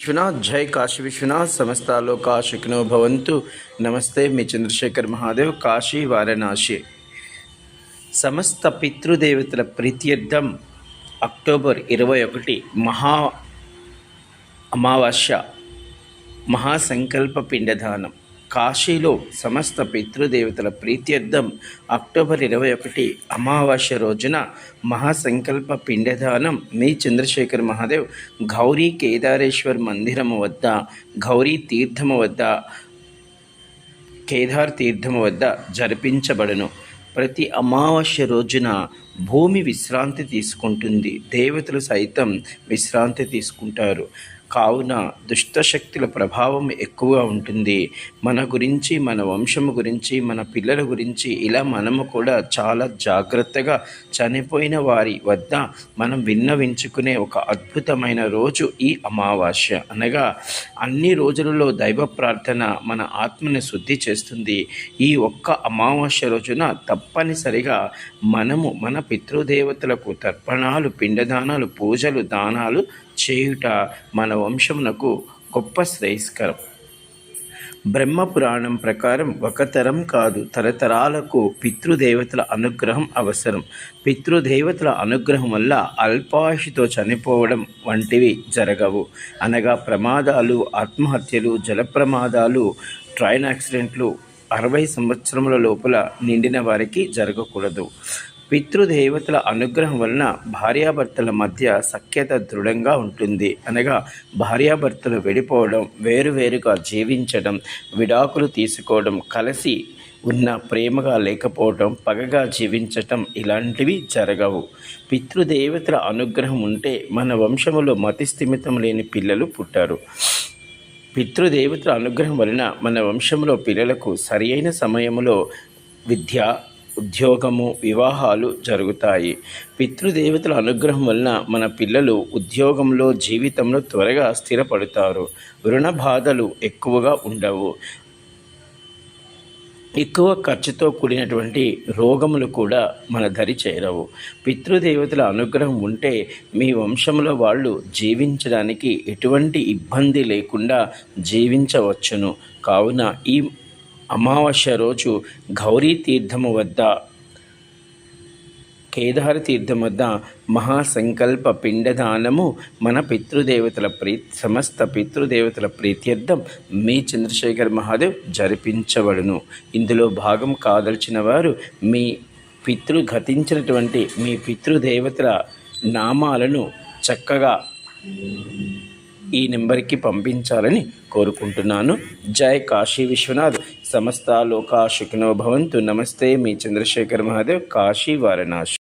విశ్వనాథ్ జై కాశీ విశ్వనాథ్ సమస్త లోకా భవంతు. నమస్తే మీ చంద్రశేఖర్ మహాదేవ్ కాశీ వారణాసి. సమస్త పితృదేవతల ప్రీత్యర్థం అక్టోబర్ ఇరవై ఒకటి మహా అమావాస్య మహాసంకల్ప పిండదానం. కాశీలో సమస్త పితృదేవతల ప్రీత్యర్థం అక్టోబర్ ఇరవై ఒకటి అమావాస్య రోజున మహాసంకల్ప పిండదానం మీ చంద్రశేఖర్ మహాదేవ్ గౌరీ కేదారేశ్వర్ మందిరము వద్ద గౌరీ తీర్థము వద్ద కేదార్ తీర్థము వద్ద జరిపించబడను. ప్రతి అమావాస్య రోజున భూమి విశ్రాంతి తీసుకుంటుంది. దేవతలు సైతం విశ్రాంతి తీసుకుంటారు. కావున దుష్టశక్తుల ప్రభావం ఎక్కువగా ఉంటుంది. మన గురించి మన వంశము గురించి మన పిల్లల గురించి ఇలా మనము కూడా చాలా జాగ్రత్తగా చనిపోయిన వారి వద్ద మనం విన్నవించుకునే ఒక అద్భుతమైన రోజు ఈ అమావాస్య. అనగా అన్ని రోజులలో దైవ ప్రార్థన మన ఆత్మని శుద్ధి చేస్తుంది. ఈ ఒక్క అమావాస్య రోజున తప్పనిసరిగా మనము మన పితృదేవతలకు తర్పణాలు పిండదానాలు పూజలు దానాలు చేయుట మన వంశమునకు గొప్ప శ్రేయస్కరం. బ్రహ్మ పురాణం ప్రకారం ఒక తరం కాదు తరతరాలకు పితృదేవతల అనుగ్రహం అవసరం. పితృదేవతల అనుగ్రహం వల్ల అల్పాయుషితో చనిపోవడం వంటివి జరగవు. అనగా ప్రమాదాలు ఆత్మహత్యలు జల ప్రమాదాలు ట్రైన్ యాక్సిడెంట్లు అరవై సంవత్సరముల లోపల నిండిన వారికి జరగకూడదు. పితృదేవతల అనుగ్రహం వలన భార్యాభర్తల మధ్య సఖ్యత దృఢంగా ఉంటుంది. అనగా భార్యాభర్తలు విడిపోవడం వేరువేరుగా జీవించడం విడాకులు తీసుకోవడం కలిసి ఉన్న ప్రేమగా లేకపోవడం పగగా జీవించటం ఇలాంటివి జరగవు. పితృదేవతల అనుగ్రహం ఉంటే మన వంశములో మతిస్థిమితం లేని పిల్లలు పుట్టారు. పితృదేవతల అనుగ్రహం వలన మన వంశంలో పిల్లలకు సరియైన సమయంలో విద్య ఉద్యోగము వివాహాలు జరుగుతాయి. పితృదేవతల అనుగ్రహం వలన మన పిల్లలు ఉద్యోగంలో జీవితంలో త్వరగా స్థిరపడతారు. రుణ బాధలు ఎక్కువగా ఉండవు. ఎక్కువ ఖర్చుతో కూడినటువంటి రోగములు కూడా మన దరి చేరవు. పితృదేవతల అనుగ్రహం ఉంటే మీ వంశంలో వాళ్ళు జీవించడానికి ఎటువంటి ఇబ్బంది లేకుండా జీవించవచ్చును. కావున ఈ అమావాస్య రోజు గౌరీ తీర్థము వద్ద కేదార తీర్థం వద్ద మహాసంకల్ప పిండదానము మన పితృదేవతల ప్రీ సమస్త పితృదేవతల ప్రీత్యర్థం మీ చంద్రశేఖర్ మహాదేవ్ జరిపించబడును. ఇందులో భాగం కాదల్చిన వారు మీ పితృ గతించినటువంటి మీ పితృదేవతల నామాలను చక్కగా ఈ నెంబర్కి పంపించాలని కోరుకుంటున్నాను. జై కాశీ విశ్వనాథ్. సమస్త లోకా భవంతు. నమస్తే మీ చంద్రశేఖర్ మహాదేవ్. కాశీ వారణాసి